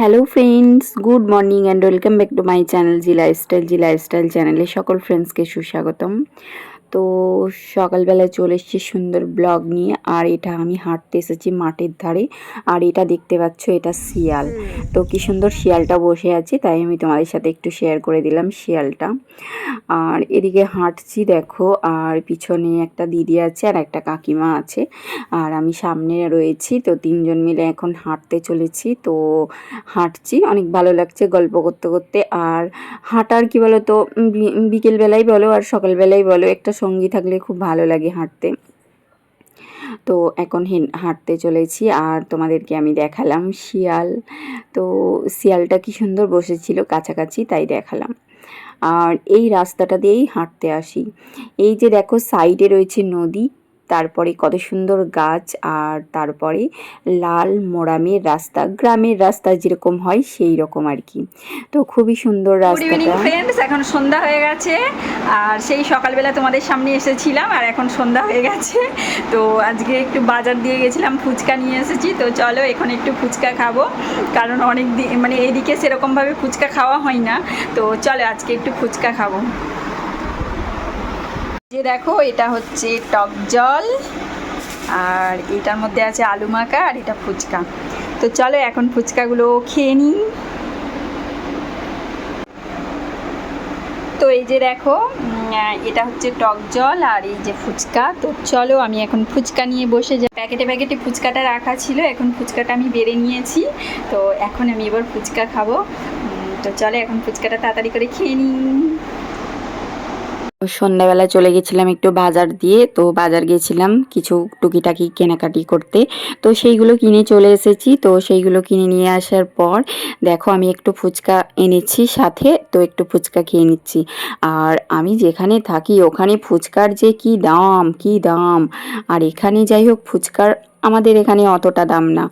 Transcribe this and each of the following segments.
Hello friends good morning and welcome back to my channel Zee lifestyle Zee lifestyle চ্যানেলে সকল ফ্রেন্ডসকে সুস্বাগতম। তো সকালবেলায় চলে এসেছি সুন্দর ব্লগ নিয়ে, আর এটা আমি হাঁটতে এসেছি মাঠের ধারে, আর এটা দেখতে পাচ্ছ এটা শিয়াল। তো কি সুন্দর শিয়ালটা বসে আছে, তাই আমি তোমাদের সাথে একটু শেয়ার করে দিলাম শিয়ালটা। আর এদিকে হাঁটছি দেখো, আর পিছনে একটা দিদি আছে আর একটা কাকিমা আছে, আর আমি সামনে রয়েছি, তো তিনজন মিলে এখন হাঁটতে চলেছি, তো হাঁটছি, অনেক ভালো লাগছে গল্প করতে করতে, আর হাঁটার কি বলো তো বিকেলবেলাই বলো আর সকালবেলাই বলো, একটা সঙ্গী থাকলে খুব ভালো লাগে হাঁটতে। তো এখন হাঁটতে চলেছি আর তোমাদেরকে আমি দেখালাম শিয়াল। তো শিয়ালটা কি সুন্দর বসেছিল কাছাকাছি তাই দেখালাম। আর এই রাস্তাটা দিয়েই হাঁটতে আসি। এই যে দেখো সাইডে রয়েছে নদী। তারপরে কত সুন্দর গাছ আর তারপরে লাল মোরামের রাস্তা গ্রামের রাস্তা যেরকম হয় সেই রকম আর কি। তো খুবই সুন্দর রাস্তাটা। ফ্রেন্ডস এখন সন্ধ্যা হয়ে গেছে। আর সেই সকালবেলা তোমাদের সামনে এসেছিলাম আর এখন সন্ধ্যা হয়ে গেছে। তো আজকে একটু বাজার দিয়ে গেছিলাম ফুচকা নিয়ে এসেছি। তো চলো এখন একটু ফুচকা খাব। কারণ অনেক দিন মানে এদিকে সেরকমভাবে ফুচকা খাওয়া হয় না। তো চলো আজকে একটু ফুচকা খাব। যে দেখো, এটা হচ্ছে টক জল, আর এটার মধ্যে আছে আলু মাখা আর এটা ফুচকা। তো চলো এখন ফুচকাগুলো খেয়ে নিই। তো এই যে দেখো এটা হচ্ছে টক জল আর এই যে ফুচকা। তো চলো আমি এখন ফুচকা নিয়ে বসে যাই। প্যাকেটে প্যাকেটে ফুচকাটা রাখা ছিল, এখন ফুচকাটা আমি বেড়ে নিয়েছি। তো এখন আমি এবার ফুচকা খাব। তো চলো এখন ফুচকাটা তাড়াতাড়ি করে খেয়ে নিই। সন্ধ্যাবেলা চলে গেছিলাম একটু বাজার দিয়ে, তো বাজার গেছিলাম কিছু টুকিটাকি কেনাকাটি করতে। তো সেইগুলো কিনে চলে এসেছি, তো সেইগুলো কিনে নিয়ে আসার পর দেখো আমি একটু ফুচকা এনেছি সাথে, তো একটু ফুচকা খেয়ে নিচ্ছি। আর আমি যেখানে থাকি ওখানে ফুচকার যে কি দাম কি দাম। আর এখানে যাই হোক ফুচকার আমাদের এখানে অতটা দাম না।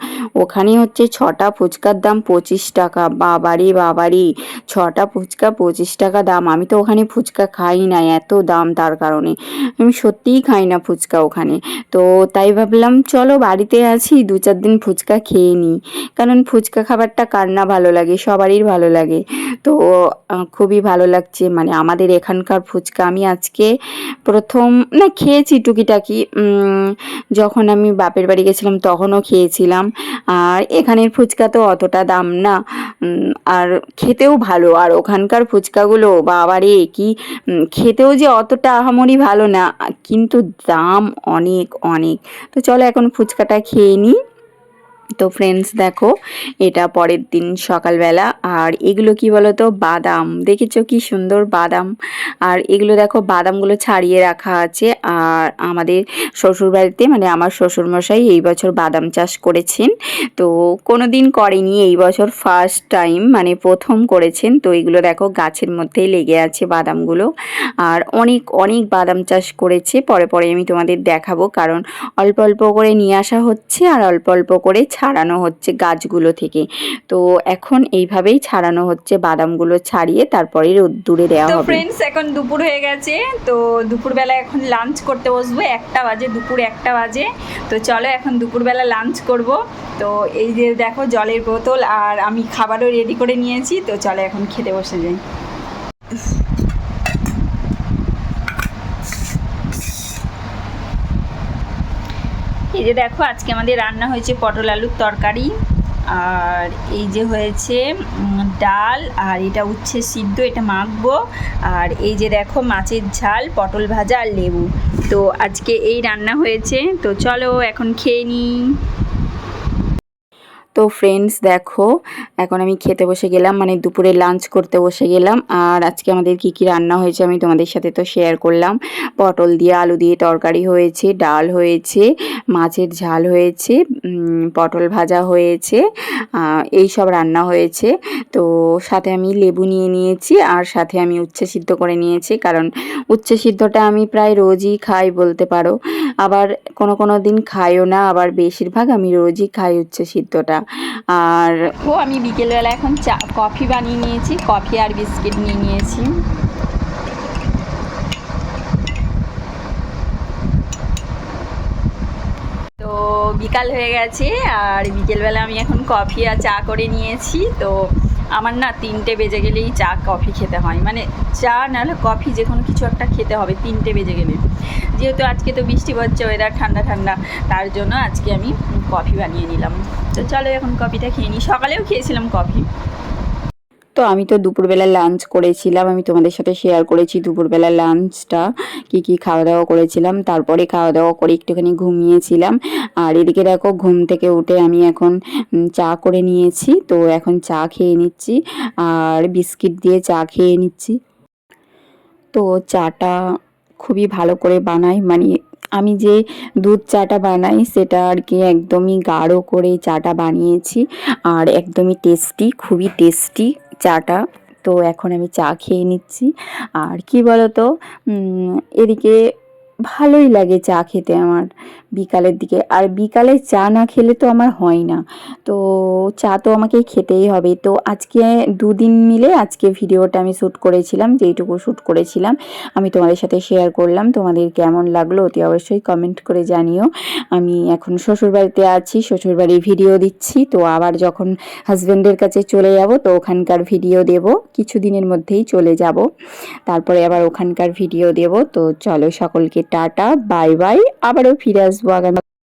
ওখানে হচ্ছে ছটা ফুচকার দাম পঁচিশ টাকা। বাবারে বাবারে, ছটা ফুচকা পঁচিশ টাকা দাম। আমি তো ওখানে ফুচকা খাই না, এত দাম তার কারণে। আমি সত্যিই খাই না ফুচকা ওখানে। তো তাই ভাবলাম, চলো বাড়িতে আছি, দু চার দিন ফুচকা খেয়ে নিই। কারণ ফুচকা খাবারটা কার না ভালো লাগে? সবারই ভালো লাগে। তো খুবই ভালো লাগছে। মানে আমাদের এখানকার ফুচকা আমি আজকে প্রথম, না খেয়েছি টুকিটাকি। যখন আমি বাপের বাড়ি গেছিলাম, তখনও খেয়েছিলাম। আর এখানের ফুচকা তো অতটা দাম না। আর খেতেও ভালো। আর ওখানকার ফুচকাগুলো, বাবারে, কি খেতেও যে অতটা আহামরি ভালো না, কিন্তু দাম অনেক অনেক। তো চলো এখন ফুচকাটা খেয়ে নিই। তো ফ্রেন্ডস দেখো, এটা পরের দিন সকালবেলা। আর এগুলো কি বলো তো বাদাম। দেখেছ কি সুন্দর বাদাম? আর এগুলো দেখো, বাদামগুলো ছাড়িয়ে রাখা আছে। আর আমাদের শ্বশুরবাড়িতে মানে আমার শ্বশুরমশাই এই বছর বাদাম চাষ করেছেন। তো কোনো দিন করেনি, এই বছর ফার্স্ট টাইম মানে প্রথম করেছেন। তো এগুলো দেখো, গাছের মধ্যেই লেগে আছে বাদামগুলো। আর অনেক অনেক বাদাম চাষ করেছে। পরে পরে আমি তোমাদের দেখাবো। কারণ অল্প অল্প করে নিয়ে আসা হচ্ছে। আর অল্প অল্প করে ছাড়ানো হচ্ছে গাছগুলো থেকে। তো এখন এইভাবেই ছাড়ানো হচ্ছে বাদামগুলো ছাড়িয়ে তারপরে রোদ্দুরে দেওয়া হবে। ফ্রেন্ডস এখন দুপুর হয়ে গেছে। তো দুপুরবেলা এখন লাঞ্চ করতে বসবো। একটা বাজে দুপুর একটা বাজে। তো চলো এখন দুপুরবেলা লাঞ্চ করব। তো এই যে দেখো জলের বোতল আর আমি খাবারও রেডি করে নিয়েছি। তো চলো এখন খেতে বসে যাই। এই যে দেখো, আজকে আমাদের রান্না হয়েছে পটল আলুর তরকারি। আর এই যে হয়েছে ডাল, আর এটা উচ্ছে সিদ্ধ, এটা মাখবো। আর এই যে দেখো, মাছের ঝাল, পটল ভাজা আর লেবু। তো আজকে এই রান্না হয়েছে। তো চলো, এখন খেয়ে নিই। তো ফ্রেন্ডস দেখো, এখন আমি খেতে বসে গেলাম মানে দুপুরে লাঞ্চ করতে বসে গেলাম, আর আজকে আমাদের কি কি রান্না হয়েছে আমি তোমাদের সাথে তো শেয়ার করলাম। পটল দিয়ে আলু দিয়ে তরকারি হয়েছে, ডাল হয়েছে, মাছের ঝাল হয়েছে পটল ভাজা হয়েছে এই সব রান্না হয়েছে। তো সাথে আমি লেবু নিয়ে নিয়েছি, আর সাথে আমি উচ্ছে সিদ্ধ করে নিয়েছি, কারণ উচ্ছে সিদ্ধটা আমি প্রায় রোজই খাই বলতে পারো। আবার কোনো কোনো দিন খাইও না, আবার বেশিরভাগ আমি রোজই খাই হচ্ছে সিদ্ধটা। আর ও আমি বিকেলবেলা এখন চা, কফি বানিয়ে নিয়েছি, কফি আর বিস্কিট নিয়ে নিয়েছি। তো বিকাল হয়ে গেছে, আর বিকেলবেলা আমি এখন কফি আর চা করে নিয়েছি, তো আমার না তিনটে বেজে গেলেই চা, কফি খেতে হয়। মানে চা নাহলে কফি যে কোনো কিছু একটা খেতে হবে, তিনটে বেজে গেলে। যেহেতু আজকে তো বৃষ্টি পড়ছে ওয়েদার ঠান্ডা ঠান্ডা, তার জন্য আজকে আমি কফি বানিয়ে নিলাম। তো চলো এখন কফিটা খেয়ে নিই। সকালেও খেয়েছিলাম কফি। তো আমি তো দুপুরবেলা লাঞ্চ করেছিলাম, আমি তোমাদের সাথে শেয়ার করেছি দুপুরবেলা লাঞ্চটা কি কি খাওয়া দাওয়া করেছিলাম, তারপরে খাওয়া দাওয়া করে একটুখানি ঘুমিয়েছিলাম, আর এদিকে দেখো ঘুম থেকে উঠে আমি এখন চা করে নিয়েছি, তো এখন চা খেয়ে নিচ্ছি, আর বিস্কিট দিয়ে চা খেয়ে নিচ্ছি। তো চাটা খুবই ভালো করে বানাই মানে আমি যে দুধ চাটা বানাই, সেটা আর কি একদমই গাঢ় করে চাটা বানিয়েছি, আর একদমই টেস্টি খুবই টেস্টি চাটা। তো এখন আমি চা খেয়ে নিচ্ছি। আর কি বলতো? এদিকে ভালোই লাগে চা খেতে আমার বিকালের দিকে। আর বিকালে চা না খেলে তো আমার হয় না। তো চা তো আমাকে খেতেই হবে। তো আজকে দুদিন মিলে আজকে ভিডিওটা আমি শ্যুট করেছিলাম, যেইটুকু শ্যুট করেছিলাম, আমি তোমাদের সাথে শেয়ার করলাম। তোমাদের কেমন লাগল অতি অবশ্যই কমেন্ট করে জানিও। আমি এখন শ্বশুরবাড়িতে আছি, শ্বশুরবাড়ির ভিডিও দিচ্ছি। তো আবার যখন হাজব্যান্ডের কাছে চলে যাব, তো ওখানকার ভিডিও দেব। কিছুদিনের মধ্যেই চলে যাব। তারপরে আবার ওখানকার ভিডিও দেব। তো চলো সকলকে টাটা বাই বাই আবারও ফিরে আসব আগামী